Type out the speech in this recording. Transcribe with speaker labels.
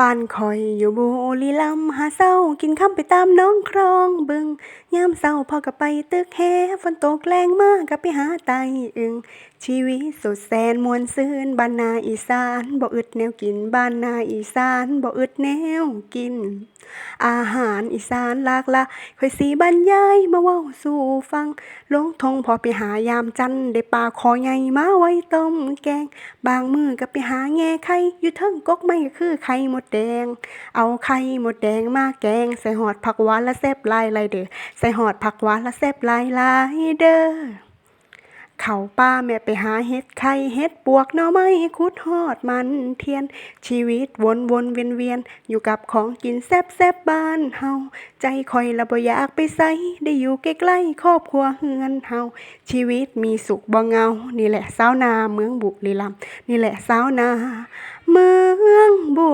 Speaker 1: บ้านคอยอยู่บุรีรัมย์หาเศร้ากินข้ามไปตามน้องครองบึงยามเศร้าพอกับไปตึกแฮฝนตกแรงมากกับไปหาไตอึง ชีวิตสดแสนมวนซื่นบ้านนาอีสานบ่อึดแนวกินบ้านนาอีสานบ่อึดแนวกิน อาหารอีสานหลากหลายคอยสีบรรยายมาเว้าสู่ฟังลงทงพอไปหายามจันได้ปลาคอใหญ่มาไว้ต้มแกง บางมือก็ไปหาแง่ไข่อยู่เทิงกกไม่ก็คือไข่หมดแดง เอาไข่หมดแดงมาแกง ใส่หอดผักหวานและแซบลายลายเด้อใส่หอดผักหวานและแซบลายลายเด้อเขาป้าแม่ไปหาเห็ดไข่เห็ดปวกหน่อไม้คุดฮอดมันเทียน ชีวิตวนวนเวียนเวียนอยู่กับของกินแซบแซบบ้านเฮาใจคอยละบ่อยากไปไสได้อยู่ใกล้ๆครอบครัวเฮือนเฮาชีวิตมีสุขบ่เงา นี่แหละสาวนาเมืองบุรีรัมย์นี่แหละสาวนา เมืองบุรี